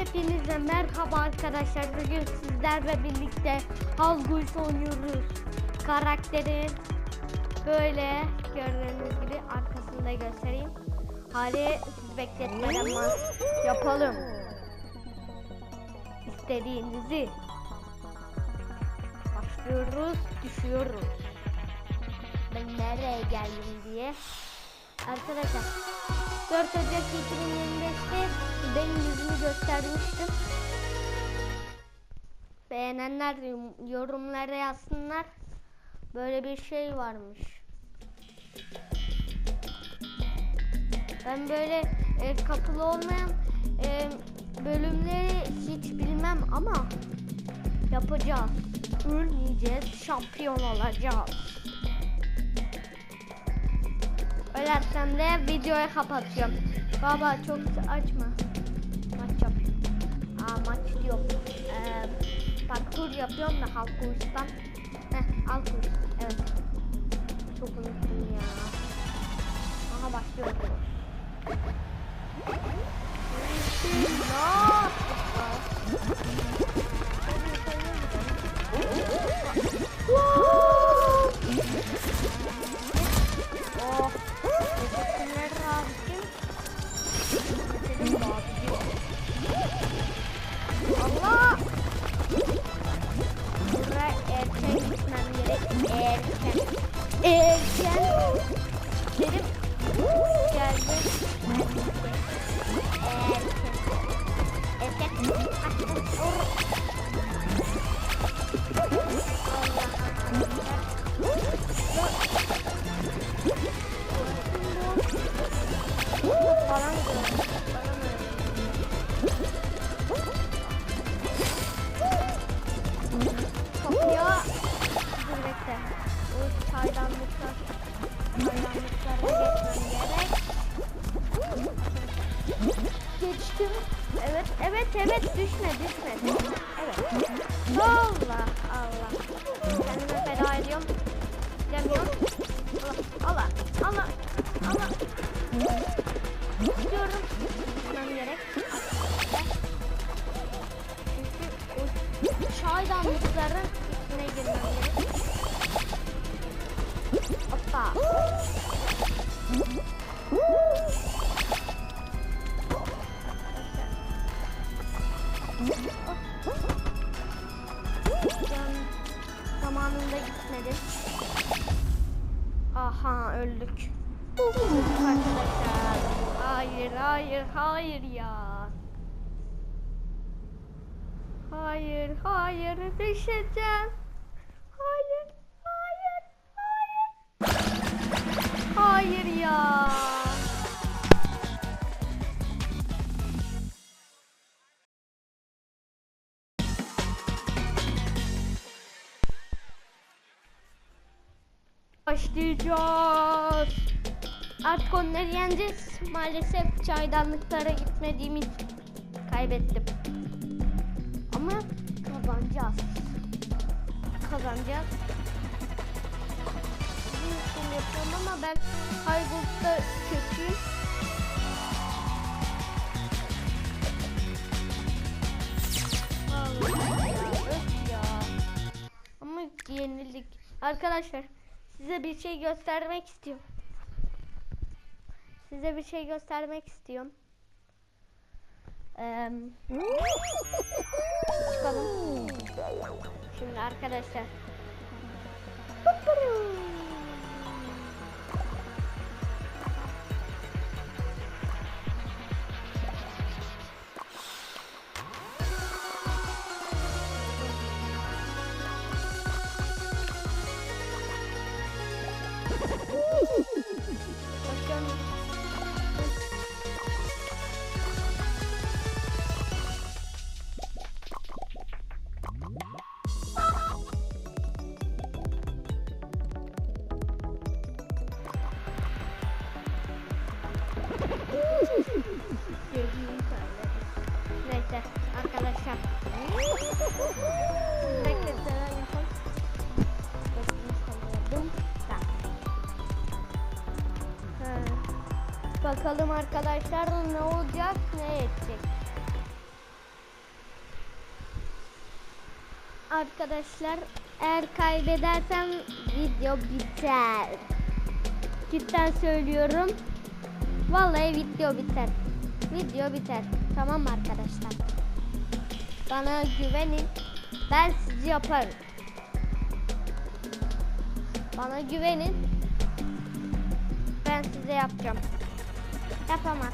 Hepinize merhaba arkadaşlar. Bugün sizlerle birlikte Halguys oynuyoruz. Karakterin böyle gördüğünüz gibi arkasında göstereyim. Hali siz bekletmeden yapalım. İstediğinizi. Başlıyoruz, düşüyoruz. Ben nereye geldim diye. Arkadaşlar 4 Ocak 2025'te benim yüzümü göstermiştim. Beğenenler yorumlara yazsınlar. Böyle bir şey varmış. Ben böyle e, kapılı olmayan e, bölümleri hiç bilmem ama yapacağız. Ölmeyeceğiz, şampiyon olacağız. Ölersem de videoyu kapatıyorum. Baba çok açma. Yok. Ee, parkur yapıyorum da halk kurstan. Heh halk kurs. Evet. Çok unuttum ya. Aha başlıyor. Wow. Oh. Erken. Erken. Falan diyor. Kapıya dur bekle. O çaydanlıklar çaydanlıklara Evet. Düşme, düşme, düşme. Evet. Allah, Allah. Kendime feda ediyorum. Demiyorum. Allah, Allah, Allah, Allah. Gidiyorum. Gitmem gerek. Çünkü o çaydanlıkların içine girmem gerek. Hoppa. Zamanında gitmedi. Aha öldük. Arkadaşlar. Hayır, hayır, hayır ya. Hayır, hayır, düşeceğim. Hayır, hayır, hayır. Hayır ya. Başlayacağız. Artık onları yeneceğiz. Maalesef çaydanlıklara gitmediğim için kaybettim. Ama kazanacağız. Kazanacağız. Sizin için yapıyorum ama ben Highgold'da kötüyüm. Ama yenildik. Arkadaşlar size bir şey göstermek istiyorum. Size bir şey göstermek istiyorum. Ee, çıkalım. Şimdi arkadaşlar. Gözümü Neyse arkadaşlar. Bekletler yapalım. Gözümü salladım. Bakalım arkadaşlar ne olacak ne edecek. Arkadaşlar eğer kaybedersem video biter. Cidden söylüyorum. Vallahi video biter. Video biter. Tamam arkadaşlar? Bana güvenin. Ben sizi yaparım. Bana güvenin. Ben size yapacağım. Arkadaşlar. Yapamam.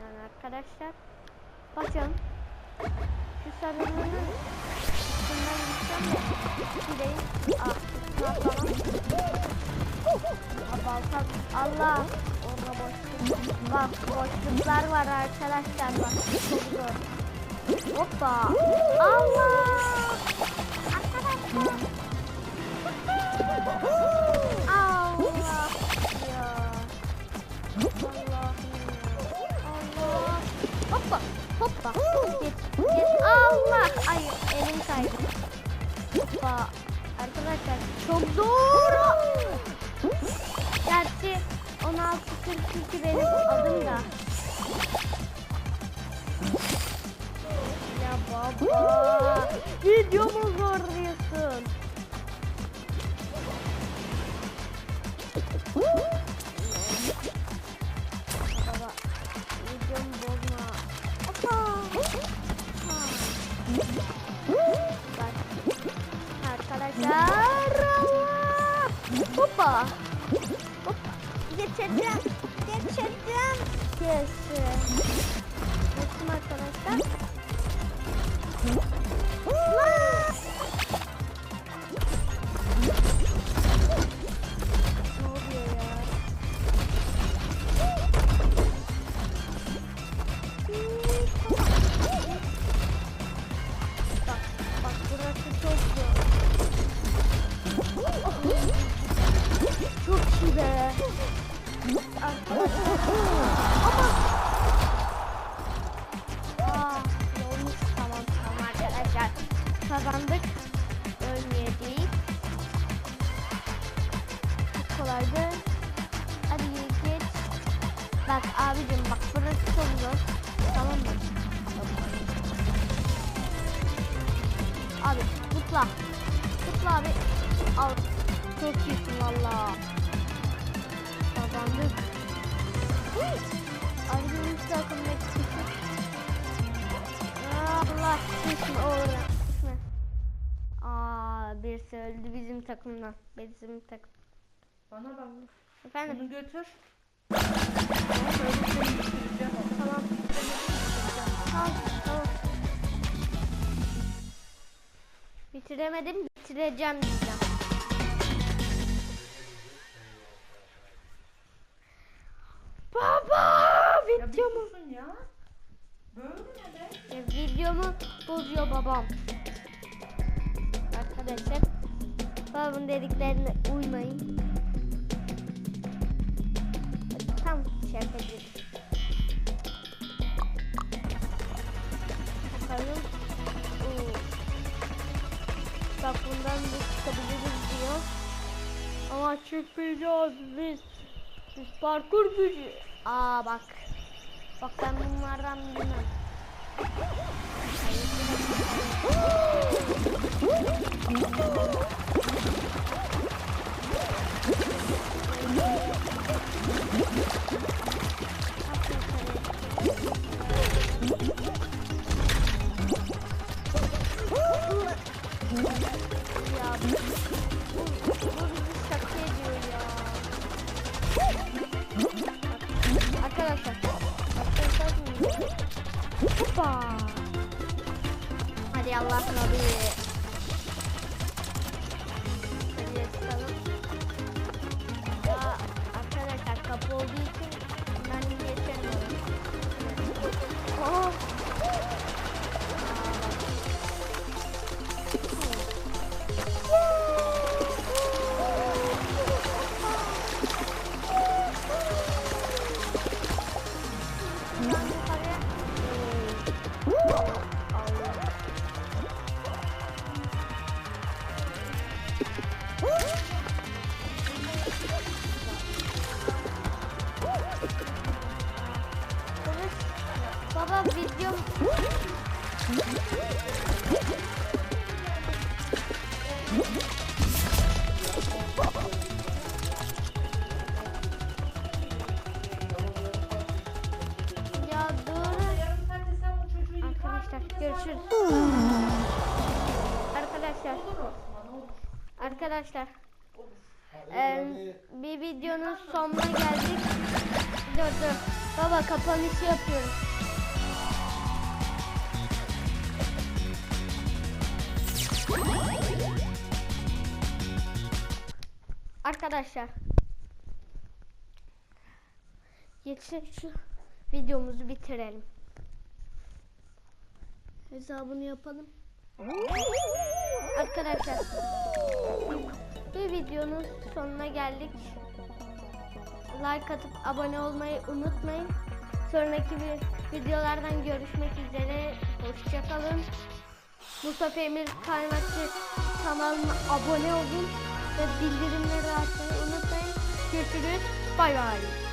Yani arkadaşlar. Bakın. Şu sarılığının üstünden gideceğim de. Gideyim. Baltam. Allah. Orada boşluk. Bak boşluklar var arkadaşlar. Bak çok zor. Hoppa. Allah. Arkadaşlar. Allah ya. Allah'ım ya. Allah. Hoppa. Hoppa. Git. Git. Allah. Ay elim kaydı. Hoppa. Arkadaşlar çok zor. Gerçi 1642 benim adım da. Ya baba. Videomu zorluyorsun. Baba. Videomu bozma. Ha. Bak. Geçeceğim. Geçeceğim. Geçsin. Geçtim arkadaşlar. Kolaydı. Hadi geç. Bak abicim bak burası çok zor. Tamam mı? Abi tutla. Tutla abi. Al. Çok iyisin valla. Kazandık. Abi benim takımdaki çocuk. Allah kesin. Kısmet. Aa birisi öldü bizim takımdan. Bizim takım. Bana bak. Efendim? Bunu götür. Böyle. Tamam. Tamam. Tamam. Bitiremedim. Bitireceğim diyeceğim. Baba Ya videomu ya. Böğürme be. ya, videomu bozuyor babam. Arkadaşlar babamın dediklerine uymayın. Tam şakacı. Bakalım. Bak bundan da çıkabiliriz diyor. Ama çıkmayacağız biz. Biz parkur gücü. Aa bak. Bak ben bunlardan bilmem. Ya Arkadaşlar. Arkadaşlar. Hoppa. Hadi Allah abi. Görüşürüz. Arkadaşlar. Arkadaşlar. eee, bir videonun sonuna geldik. Dur dur. Baba kapanışı yapıyorum. Arkadaşlar. Geçsin şu videomuzu bitirelim. Hesabını yapalım. Arkadaşlar bir videonun sonuna geldik. Like atıp abone olmayı unutmayın. Sonraki bir videolardan görüşmek üzere. Hoşçakalın. Mustafa Emir Kaymakçı kanalına abone olun ve bildirimleri açmayı unutmayın. Görüşürüz. Bay bay.